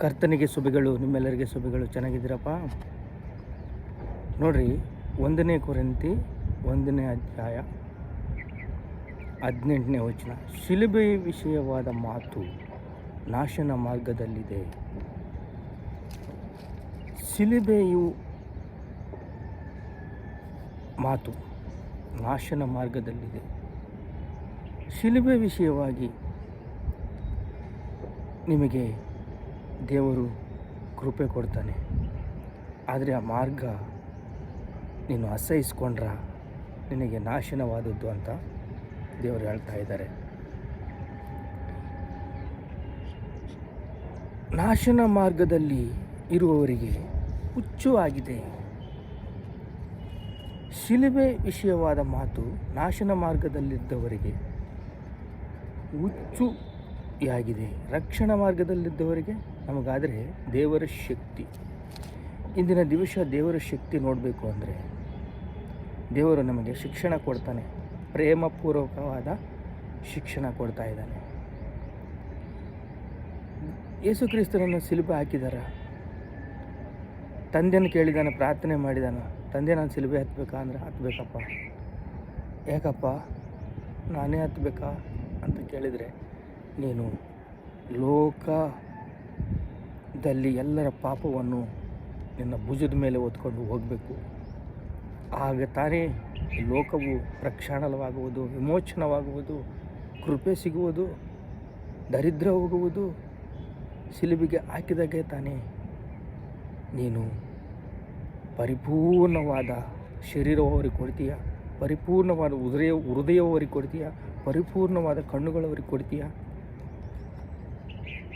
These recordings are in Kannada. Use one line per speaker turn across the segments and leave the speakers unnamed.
ಕರ್ತನಿಗೆ ಸುಬಿಗಳು ನಿಮ್ಮೆಲ್ಲರಿಗೆ ಸುಬಿಗಳು ಚೆನ್ನಾಗಿದ್ದೀರಪ್ಪ? ನೋಡ್ರಿ, ಒಂದನೇ ಕೊರಂತಿ, ಒಂದನೇ ಅಧ್ಯಾಯ, ಹದಿನೆಂಟನೇ ವಚನ. ಶಿಲುಬೆ ವಿಷಯವಾದ ಮಾತು ನಾಶನ ಮಾರ್ಗದಲ್ಲಿದೆ. ಶಿಲುಬೆಯು ಮಾತು ನಾಶನ ಮಾರ್ಗದಲ್ಲಿದೆ. ಶಿಲುಬೆ ವಿಷಯವಾಗಿ ನಿಮಗೆ ದೇವರು ಕೃಪೆ ಕೊಡ್ತಾನೆ. ಆದರೆ ಆ ಮಾರ್ಗ ನೀನು ಅಸಹಿಸ್ಕೊಂಡ್ರ ನಿನಗೆ ನಾಶನವಾದದ್ದು ಅಂತ ದೇವರು ಹೇಳ್ತಾ ಇದ್ದಾರೆ. ನಾಶನ ಮಾರ್ಗದಲ್ಲಿ ಇರುವವರಿಗೆ ಹುಚ್ಚು ಆಗಿದೆ ಶಿಲುಬೆ ವಿಷಯವಾದ ಮಾತು ನಾಶನ ಮಾರ್ಗದಲ್ಲಿದ್ದವರಿಗೆ ಹುಚ್ಚು ಆಗಿದೆ ರಕ್ಷಣಾ ಮಾರ್ಗದಲ್ಲಿದ್ದವರಿಗೆ ನಮಗಾದರೆ ದೇವರ ಶಕ್ತಿ. ಇಂದಿನ ದಿವಸ ದೇವರ ಶಕ್ತಿ ನೋಡಬೇಕು ಅಂದರೆ ದೇವರು ನಮಗೆ ಶಿಕ್ಷಣ ಕೊಡ್ತಾನೆ. ಪ್ರೇಮಪೂರ್ವಕವಾದ ಶಿಕ್ಷಣ ಕೊಡ್ತಾ ಇದ್ದಾನೆ. ಯೇಸು ಕ್ರಿಸ್ತನನ್ನು ಸಿಲುಬೆ ಹಾಕಿದಾರ. ತಂದೆಯನ್ನು ಕೇಳಿದಾನೆ, ಪ್ರಾರ್ಥನೆ ಮಾಡಿದಾನ. ತಂದೆ, ನಾನು ಸಿಲುಬೆ ಹತ್ತಬೇಕಾ ಅಂದರೆ ಹತ್ತಬೇಕಪ್ಪ ಯಾಕಪ್ಪ? ನಾನೇ ಹತ್ತಬೇಕಾ ಅಂತ ಕೇಳಿದರೆ, ನೀನು ಲೋಕದಲ್ಲಿ ಎಲ್ಲರ ಪಾಪವನ್ನು ನಿನ್ನ ಭುಜದ ಮೇಲೆ ಹೊತ್ಕೊಂಡು ಹೋಗಬೇಕು. ಆಗ ತಾನೇ ಲೋಕವು ಪ್ರಕ್ಷಾಳವಾಗುವುದು ವಿಮೋಚನವಾಗುವುದು, ಕೃಪೆ ಸಿಗುವುದು, ದರಿದ್ರ ಹೋಗುವುದು. ಸಿಲುಬಿಗೆ ಹಾಕಿದಾಗೆ ತಾನೇ ನೀನು ಪರಿಪೂರ್ಣವಾದ ಶರೀರವರಿಗೆ ಕೊಡ್ತೀಯ, ಪರಿಪೂರ್ಣವಾದ ಹೃದಯ ಹೃದಯವರಿಗೆ ಕೊಡ್ತೀಯ, ಪರಿಪೂರ್ಣವಾದ ಕಣ್ಣುಗಳವರಿಗೆ ಕೊಡ್ತೀಯ.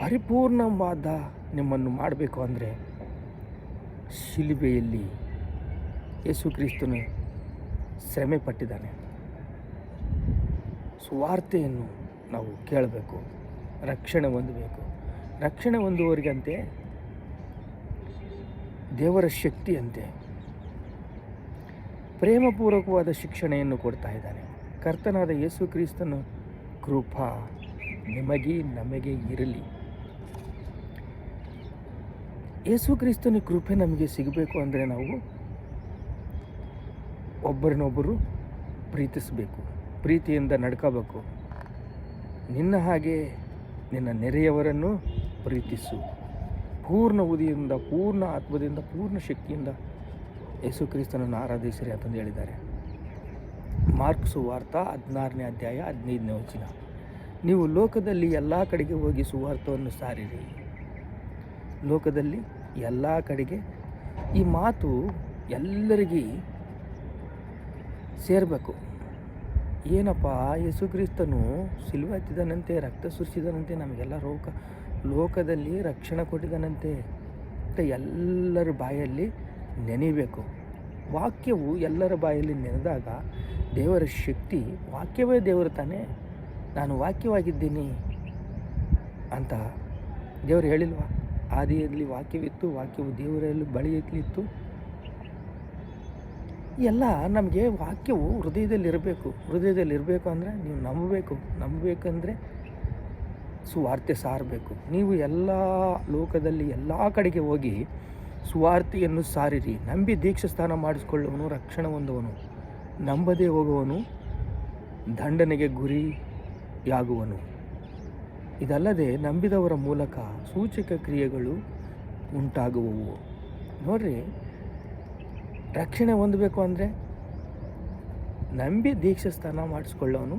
ಪರಿಪೂರ್ಣವಾದ ನಿಮ್ಮನ್ನು ಮಾಡಬೇಕು ಅಂದರೆ ಶಿಲುಬೆಯಲ್ಲಿ ಯೇಸು ಕ್ರಿಸ್ತನು ಶ್ರಮೆ ಪಟ್ಟಿದ್ದಾನೆ ಸುವಾರ್ತೆಯನ್ನು ನಾವು ಕೇಳಬೇಕು, ರಕ್ಷಣೆ ಹೊಂದಬೇಕು. ರಕ್ಷಣೆ ಹೊಂದುವವರಿಗಂತೆ, ದೇವರ ಶಕ್ತಿಯಂತೆ, ಪ್ರೇಮಪೂರ್ವಕವಾದ ಶಿಕ್ಷಣೆಯನ್ನು ಕೊಡ್ತಾ ಇದ್ದಾನೆ. ಕರ್ತನಾದ ಯೇಸು ಕ್ರಿಸ್ತನು ಕೃಪಾ ನಿಮಗೆ, ನಮಗೆ ಇರಲಿ. ಯೇಸು ಕ್ರಿಸ್ತನ ಕೃಪೆ ನಮಗೆ ಸಿಗಬೇಕು ಅಂದರೆ ನಾವು ಒಬ್ಬರನ್ನೊಬ್ಬರು ಪ್ರೀತಿಸಬೇಕು, ಪ್ರೀತಿಯಿಂದ ನಡ್ಕೋಬೇಕು. ನಿನ್ನ ಹಾಗೆ ನಿನ್ನ ನೆರೆಯವರನ್ನು ಪ್ರೀತಿಸು. ಪೂರ್ಣ ಉದಿಯಿಂದ ಪೂರ್ಣ ಆತ್ಮದಿಂದ, ಪೂರ್ಣ ಶಕ್ತಿಯಿಂದ ಯೇಸು ಕ್ರಿಸ್ತನನ್ನು ಆರಾಧಿಸಿರಿ ಅಂತಂದು ಹೇಳಿದ್ದಾರೆ. ಮಾರ್ಕ್ ಸುವಾರ್ಥ ಹದಿನಾರನೇ ಅಧ್ಯಾಯ ಹದಿನೈದನೇ ವಚನ. ನೀವು ಲೋಕದಲ್ಲಿ ಎಲ್ಲ ಕಡೆಗೆ ಹೋಗಿ ಸುವಾರ್ಥವನ್ನು ಸಾರಿರಿ. ಲೋಕದಲ್ಲಿ ಎಲ್ಲ ಕಡೆಗೆ ಈ ಮಾತು ಎಲ್ಲರಿಗೆ ಸೇರಬೇಕು. ಏನಪ್ಪ ಯೇಸು ಕ್ರಿಸ್ತನು ಸಿಲ್ವ ಹತ್ತಿದನಂತೆ ರಕ್ತ ಸುರಿಸಿದನಂತೆ ನಮಗೆಲ್ಲ ರೋಗ, ಲೋಕದಲ್ಲಿ ರಕ್ಷಣೆ ಕೊಟ್ಟಿದನಂತೆ ಅಂತ ಎಲ್ಲರ ಬಾಯಲ್ಲಿ ನೆನೆಯಬೇಕು ವಾಕ್ಯವು ಎಲ್ಲರ ಬಾಯಲ್ಲಿ ನೆನೆದಾಗ ದೇವರ ಶಕ್ತಿ ವಾಕ್ಯವೇ ದೇವರು ತಾನೇ? ನಾನು ವಾಕ್ಯವಾಗಿದ್ದೀನಿ ಅಂತ ದೇವರು ಹೇಳಿಲ್ವಾ? ಆದಿಯಲ್ಲಿ ವಾಕ್ಯವಿತ್ತು, ವಾಕ್ಯವು ದೇವರಲ್ಲಿ ಬಳಿಯಲ್ಲಿತ್ತು. ಎಲ್ಲ ನಮಗೆ ವಾಕ್ಯವು ಹೃದಯದಲ್ಲಿರಬೇಕು. ಹೃದಯದಲ್ಲಿರಬೇಕು ಅಂದರೆ ನೀವು ನಂಬಬೇಕು. ನಂಬಬೇಕಂದ್ರೆ ಸುವಾರ್ತೆ ಸಾರಬೇಕು. ನೀವು ಎಲ್ಲ ಲೋಕದಲ್ಲಿ ಎಲ್ಲ ಕಡೆಗೆ ಹೋಗಿ ಸುವಾರ್ತೆಯನ್ನು ಸಾರಿರಿ. ನಂಬಿ ದೀಕ್ಷಸ್ಥಾನ ಸ್ಥಾನ ಮಾಡಿಸಿಕೊಳ್ಳುವನು ರಕ್ಷಣೆ ಹೊಂದುವನು ನಂಬದೇ ಹೋಗುವನು ದಂಡನೆಗೆ ಗುರಿಯಾಗುವನು. ಇದಲ್ಲದೆ ನಂಬಿದವರ ಮೂಲಕ ಸೂಚಕ ಕ್ರಿಯೆಗಳು ಉಂಟಾಗುವವು. ನೋಡ್ರಿ, ರಕ್ಷಣೆ ಹೊಂದಬೇಕು ಅಂದರೆ ನಂಬಿ ದೀಕ್ಷೆ ಸ್ಥಾನ ಮಾಡಿಸ್ಕೊಳ್ಳೋನು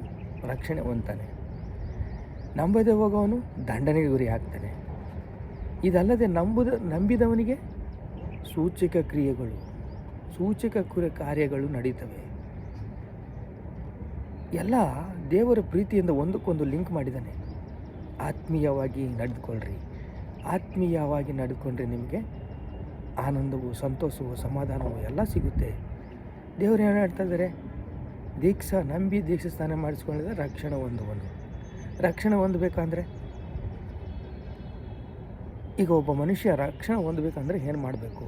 ರಕ್ಷಣೆ ಹೊಂದ್ತಾನೆ ನಂಬದೆ ಹೋಗೋವನು ದಂಡನೆಗೆ ಗುರಿ ಆಗ್ತಾನೆ ಇದಲ್ಲದೆ ನಂಬುದ, ನಂಬಿದವನಿಗೆ ಸೂಚಕ ಕ್ರಿಯೆಗಳು, ಸೂಚಕ ಕುರ ಕಾರ್ಯಗಳು ನಡೀತವೆ. ಎಲ್ಲ ದೇವರ ಪ್ರೀತಿಯಿಂದ ಒಂದಕ್ಕೊಂದು ಲಿಂಕ್ ಮಾಡಿದ್ದಾನೆ. ಆತ್ಮೀಯವಾಗಿ ನಡೆದುಕೊಳ್ಳ್ರಿ ಆತ್ಮೀಯವಾಗಿ ನಡೆದುಕೊಂಡ್ರೆ ನಿಮಗೆ ಆನಂದವು, ಸಂತೋಷವು, ಸಮಾಧಾನವು ಎಲ್ಲ ಸಿಗುತ್ತೆ. ದೇವರು ಏನು ಹೇಳ್ತಾ ಇದ್ದಾರೆ ದೀಕ್ಷಾ ನಂಬಿ ದೀಕ್ಷಾ ಸ್ನಾನ ಮಾಡಿಸ್ಕೊಂಡಿದ್ರೆ ರಕ್ಷಣೆ ಹೊಂದುವನು ರಕ್ಷಣೆ ಹೊಂದಬೇಕಂದ್ರೆ ಈಗ ಒಬ್ಬ ಮನುಷ್ಯ ರಕ್ಷಣೆ ಹೊಂದಬೇಕಂದ್ರೆ ಏನು ಮಾಡಬೇಕು?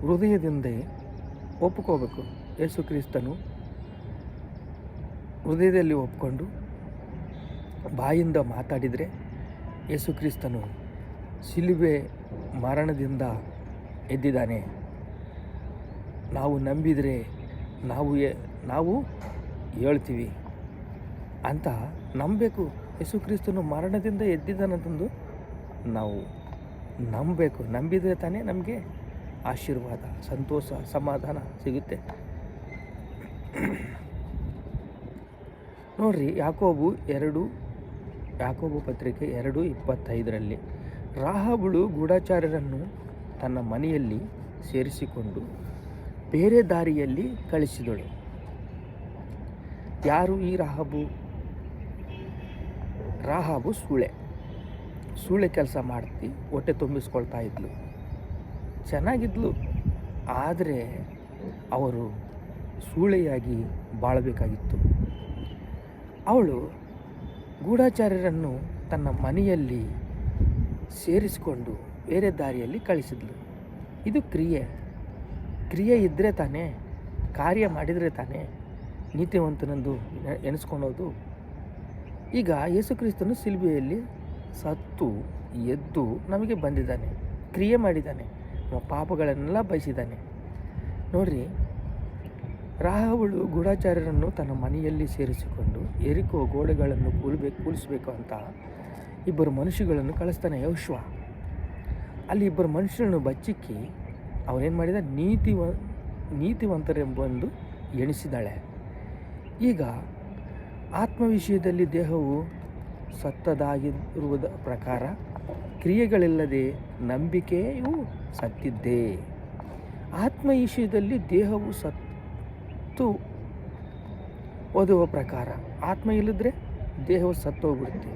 ಹೃದಯದಿಂದ ಒಪ್ಕೋಬೇಕು. ಯೇಸು ಕ್ರಿಸ್ತನು ಹೃದಯದಲ್ಲಿ ಒಪ್ಕೊಂಡು ಬಾಯಿಂದ ಮಾತಾಡಿದರೆ ಯೇಸು ಕ್ರಿಸ್ತನು ಶಿಲುಬೆ ಮರಣದಿಂದ ಎದ್ದಿದ್ದಾನೆ. ನಾವು ನಂಬಿದರೆ ನಾವು ನಾವು ಹೇಳ್ತೀವಿ. ಅಂತ ನಂಬಬೇಕು. ಯೇಸು ಕ್ರಿಸ್ತನು ಮರಣದಿಂದ ಎದ್ದಿದ್ದಾನಂತಂದು ನಾವು ನಂಬಬೇಕು. ನಂಬಿದರೆ ತಾನೇ ನಮಗೆ ಆಶೀರ್ವಾದ, ಸಂತೋಷ, ಸಮಾಧಾನ ಸಿಗುತ್ತೆ. ನೋಡ್ರಿ, ಯಾಕೋಬು ಎರಡು ಯಾಕೋಬು ಪತ್ರಿಕೆ ಎರಡು ಇಪ್ಪತ್ತೈದರಲ್ಲಿ. ರಾಹಬಳು ಗೂಢಾಚಾರ್ಯರನ್ನು ತನ್ನ ಮನೆಯಲ್ಲಿ ಸೇರಿಸಿಕೊಂಡು ಬೇರೆ ದಾರಿಯಲ್ಲಿ ಕಳಿಸಿದಳು. ಯಾರು ಈ ರಾಹಬು? ರಾಹಬು ಸೂಳೆ. ಸೂಳೆ ಕೆಲಸ ಮಾಡ್ತಿ, ಹೊಟ್ಟೆ ತುಂಬಿಸ್ಕೊಳ್ತಾ ಇದ್ಲು. ಚೆನ್ನಾಗಿದ್ಲು, ಆದರೆ ಅವರು ಸೂಳೆಯಾಗಿ ಬಾಳಬೇಕಾಗಿತ್ತು. ಅವಳು ಗೂಢಾಚಾರ್ಯರನ್ನು ತನ್ನ ಮನೆಯಲ್ಲಿ ಸೇರಿಸಿಕೊಂಡು ಬೇರೆ ದಾರಿಯಲ್ಲಿ ಕಳಿಸಿದ್ಲು. ಇದು ಕ್ರಿಯೆ. ಕ್ರಿಯೆ ಇದ್ದರೆ ತಾನೇ, ಕಾರ್ಯ ಮಾಡಿದರೆ ತಾನೇ ನೀತಿವಂತನಂದು ಎನಿಸ್ಕೊಳೋದು ಈಗ ಯೇಸುಕ್ರಿಸ್ತನು ಸಿಲ್ಬೆಯಲ್ಲಿ ಸತ್ತು ಎದ್ದು ನಮಗೆ ಬಂದಿದ್ದಾನೆ, ಕ್ರಿಯೆ ಮಾಡಿದ್ದಾನೆ, ನಮ್ಮ ಪಾಪಗಳನ್ನೆಲ್ಲ ಬಯಸಿದ್ದಾನೆ. ನೋಡ್ರಿ ರಾಹವಳು ಗೂಢಾಚಾರ್ಯರನ್ನು ತನ್ನ ಮನೆಯಲ್ಲಿ ಸೇರಿಸಿಕೊಂಡು ಎರಿಕೋ ಗೋಡೆಗಳನ್ನು ಕೂಲ್ಬೇಕು ಕೂಲಿಸ್ಬೇಕು ಅಂತ ಇಬ್ಬರು ಮನುಷ್ಯಗಳನ್ನು ಕಳಿಸ್ತಾನೆ ಯೌಶ್ವ ಅಲ್ಲಿ ಇಬ್ಬರು ಮನುಷ್ಯರನ್ನು ಬಚ್ಚಿಕ್ಕಿ ಅವನೇನು ಮಾಡಿದ? ನೀತಿವ ನೀತಿವಂತರೆಂಬಂದು ಎಣಿಸಿದಾಳೆ ಈಗ ಆತ್ಮ ವಿಷಯದಲ್ಲಿ ದೇಹವು ಸತ್ತದಾಗಿರುವುದ ಪ್ರಕಾರ ಕ್ರಿಯೆಗಳಿಲ್ಲದೆ ನಂಬಿಕೆಯು ಸತ್ತಿದ್ದೇ. ಆತ್ಮ ವಿಷಯದಲ್ಲಿ ದೇಹವು ಸತ್ತು ಓದುವ ಪ್ರಕಾರ ಆತ್ಮ ಇಲ್ಲದ್ರೆ ದೇಹವು ಸತ್ತೋಗ್ಬಿಡುತ್ತೆ.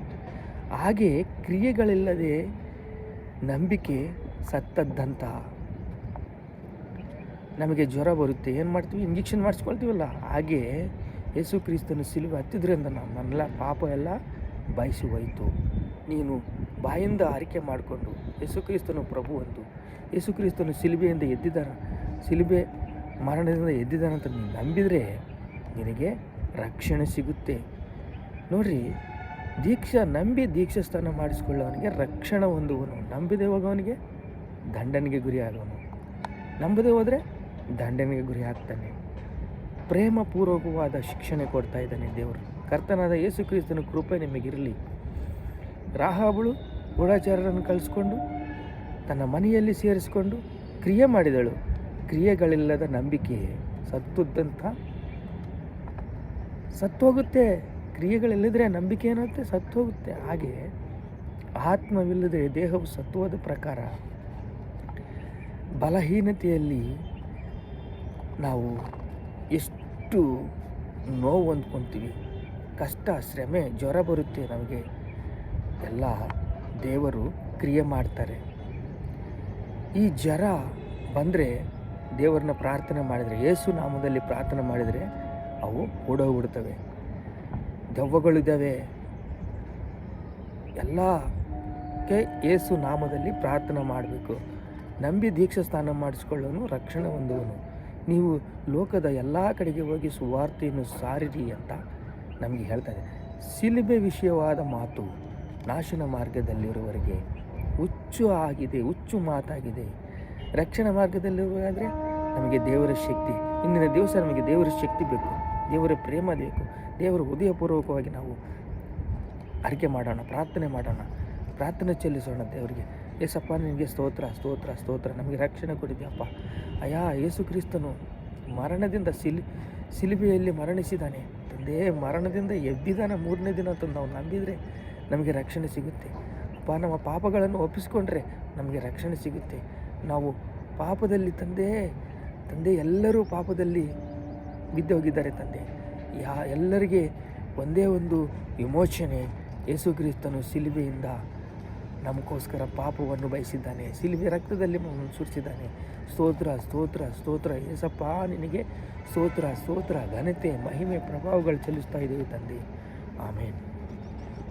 ಹಾಗೆ ಕ್ರಿಯೆಗಳಿಲ್ಲದೆ ನಂಬಿಕೆ ಸತ್ತದ್ದಂತ ನಮಗೆ ಜ್ವರ ಬರುತ್ತೆ. ಏನು ಮಾಡ್ತೀವಿ? ಇಂಜೆಕ್ಷನ್ ಮಾಡಿಸ್ಕೊಳ್ತೀವಲ್ಲ? ಹಾಗೆ ಯೇಸು ಕ್ರಿಸ್ತನ ಸಿಲುವೆ ಹತ್ತಿದ್ರಿಂದ ನನ್ನೆಲ್ಲ ಪಾಪ ಎಲ್ಲ ಬಯಸಿ ಹೋಯಿತು. ನೀನು ಬಾಯಿಂದ ಆರಿಕೆ ಮಾಡಿಕೊಂಡು ಯೇಸು ಕ್ರಿಸ್ತನು ಪ್ರಭು ಅಂದು ಯೇಸು ಕ್ರಿಸ್ತನು ಸಿಲುಬೆಯಿಂದ ಎದ್ದಿದ್ದಾನೆ. ಸಿಲುಬೆ ಮರಣದಿಂದ ಎದ್ದಿದ್ದಾನಂತ ನೀನು ನಂಬಿದರೆ ನಿನಗೆ ರಕ್ಷಣೆ ಸಿಗುತ್ತೆ. ನೋಡ್ರಿ, ದೀಕ್ಷಾ ನಂಬಿ ದೀಕ್ಷಾ ಸ್ಥಾನ ಮಾಡಿಸ್ಕೊಳ್ಳೋವನಿಗೆ ರಕ್ಷಣೆ ಹೊಂದುವನು. ನಂಬದೆ ಹೋಗೋವನಿಗೆ ದಂಡನೆಗೆ ಗುರಿ ಆಗೋನು ನಂಬದೆ ಹೋದರೆ ದಂಡನಿಗೆ ಗುರಿ ಆಗ್ತಾನೆ. ಪ್ರೇಮಪೂರ್ವಕವಾದ ಶಿಕ್ಷಣೆ ಕೊಡ್ತಾ ಇದ್ದಾನೆ ದೇವರು. ಕರ್ತನಾದ ಯೇಸು ಕ್ರಿಸ್ತನ ಕೃಪೆ ನಿಮಗಿರಲಿ. ರಾಹಾಬಳು ಗೂಢಾಚಾರರನ್ನು ಕಳಿಸ್ಕೊಂಡು ತನ್ನ ಮನೆಯಲ್ಲಿ ಸೇರಿಸಿಕೊಂಡು ಕ್ರಿಯೆ ಮಾಡಿದಳು. ಕ್ರಿಯೆಗಳಿಲ್ಲದ ನಂಬಿಕೆ ಸತ್ತುದ್ದಂಥ ಸತ್ತೋಗುತ್ತೆ. ಕ್ರಿಯೆಗಳಿಲ್ಲದ್ರೆ ನಂಬಿಕೆ ಏನಾಗುತ್ತೆ? ಸತ್ತೋಗುತ್ತೆ. ಹಾಗೆ ಆತ್ಮವಿಲ್ಲದೆ ದೇಹವು ಸತ್ತುವುದ ಪ್ರಕಾರ ಬಲಹೀನತೆಯಲ್ಲಿ ನಾವು ಎಷ್ಟು ನೋವು ಅಂದ್ಕೊತೀವಿ ಕಷ್ಟ, ಶ್ರಮೆ, ಜ್ವರ ಬರುತ್ತೆ ನಮಗೆ. ಎಲ್ಲ ದೇವರು ಕ್ರಿಯೆ ಮಾಡ್ತಾರೆ. ಈ ಜ್ವರ ಬಂದರೆ ದೇವರನ್ನ ಪ್ರಾರ್ಥನೆ ಮಾಡಿದರೆ ಯೇಸು ನಾಮದಲ್ಲಿ ಪ್ರಾರ್ಥನೆ ಮಾಡಿದರೆ ಅವು ಓಡೋಗ್ಬಿಡ್ತವೆ. ದೆವ್ವಗಳಿದ್ದಾವೆ. ಎಲ್ಲಕ್ಕೆ ಯೇಸು ನಾಮದಲ್ಲಿ ಪ್ರಾರ್ಥನೆ ಮಾಡಬೇಕು. ನಂಬಿ ದೀಕ್ಷಾ ಸ್ನಾನ ಮಾಡಿಸ್ಕೊಳ್ಳೋನು, ರಕ್ಷಣೆ ಹೊಂದುವನು. ನೀವು ಲೋಕದ ಎಲ್ಲ ಕಡೆಗೆ ಹೋಗಿ ಸುವಾರ್ತೆಯನ್ನು ಸಾರಿರಿ ಅಂತ ನಮಗೆ ಹೇಳ್ತಾರೆ ಸಿಲುಬೆ ವಿಷಯವಾದ ಮಾತು ನಾಶನ ಮಾರ್ಗದಲ್ಲಿರುವವರಿಗೆ ಹುಚ್ಚು ಆಗಿದೆ, ಹುಚ್ಚು ಮಾತಾಗಿದೆ. ರಕ್ಷಣಾ ಮಾರ್ಗದಲ್ಲಿರುವಾದರೆ ನಮಗೆ ದೇವರ ಶಕ್ತಿ. ಇಂದಿನ ದಿವಸ ನಮಗೆ ದೇವರ ಶಕ್ತಿ ಬೇಕು. ದೇವರ ಪ್ರೇಮ ಬೇಕು. ದೇವರ ಹೃದಯಪೂರ್ವಕವಾಗಿ ನಾವು ಅರಿಕೆ ಮಾಡೋಣ, ಪ್ರಾರ್ಥನೆ ಮಾಡೋಣ. ಪ್ರಾರ್ಥನೆ ಚೆಲ್ಲಿಸೋಣ ದೇವರಿಗೆ. ಏಸಪ್ಪ, ನಿನಗೆ ಸ್ತೋತ್ರ ಸ್ತೋತ್ರ ಸ್ತೋತ್ರ. ನಮಗೆ ರಕ್ಷಣೆ ಕೊಡಿದ್ಯಪ್ಪ ಅಯ್ಯ, ಯೇಸು ಕ್ರಿಸ್ತನು ಮರಣದಿಂದ ಸಿಲಿ, ಸಿಲುಬೆಯಲ್ಲಿ ಮರಣಿಸಿದ್ದಾನೆ. ತಂದೆ, ಮರಣದಿಂದ ಎದ್ದಿದ್ದಾನೆ. ಮೂರನೇ ದಿನ ತಂದು ನಾವು ನಂಬಿದರೆ ನಮಗೆ ರಕ್ಷಣೆ ಸಿಗುತ್ತೆ. ಅಪ್ಪ, ನಮ್ಮ ಪಾಪಗಳನ್ನು ಒಪ್ಪಿಸ್ಕೊಂಡ್ರೆ ನಮಗೆ ರಕ್ಷಣೆ ಸಿಗುತ್ತೆ. ನಾವು ಪಾಪದಲ್ಲಿ ತಂದೆ ತಂದೆ ಎಲ್ಲರೂ ಪಾಪದಲ್ಲಿ ಬಿದ್ದೋಗಿದ್ದಾರೆ ತಂದೆ. ಯಾ ಎಲ್ಲರಿಗೆ ಒಂದೇ ಒಂದು ವಿಮೋಚನೆ ಯೇಸು ಕ್ರಿಸ್ತನು ಸಿಲುಬೆಯಿಂದ ನಮಗೋಸ್ಕರ ಪಾಪವನ್ನು ಬಯಸಿದ್ದಾನೆ. ಸಿಲುಬೆ ರಕ್ತದಲ್ಲಿ ಸುರಿಸಿದ್ದಾನೆ. ಸ್ತೋತ್ರ ಸ್ತೋತ್ರ ಸ್ತೋತ್ರ. ಏಸಪ್ಪ, ನಿನಗೆ ಸ್ತೋತ್ರ ಸ್ತೋತ್ರ. ಘನತೆ, ಮಹಿಮೆ, ಪ್ರಭಾವಗಳು ಚಲಿಸ್ತಾ ಇದ್ದೀವಿ ತಂದೆ. ಆಮೇಲೆ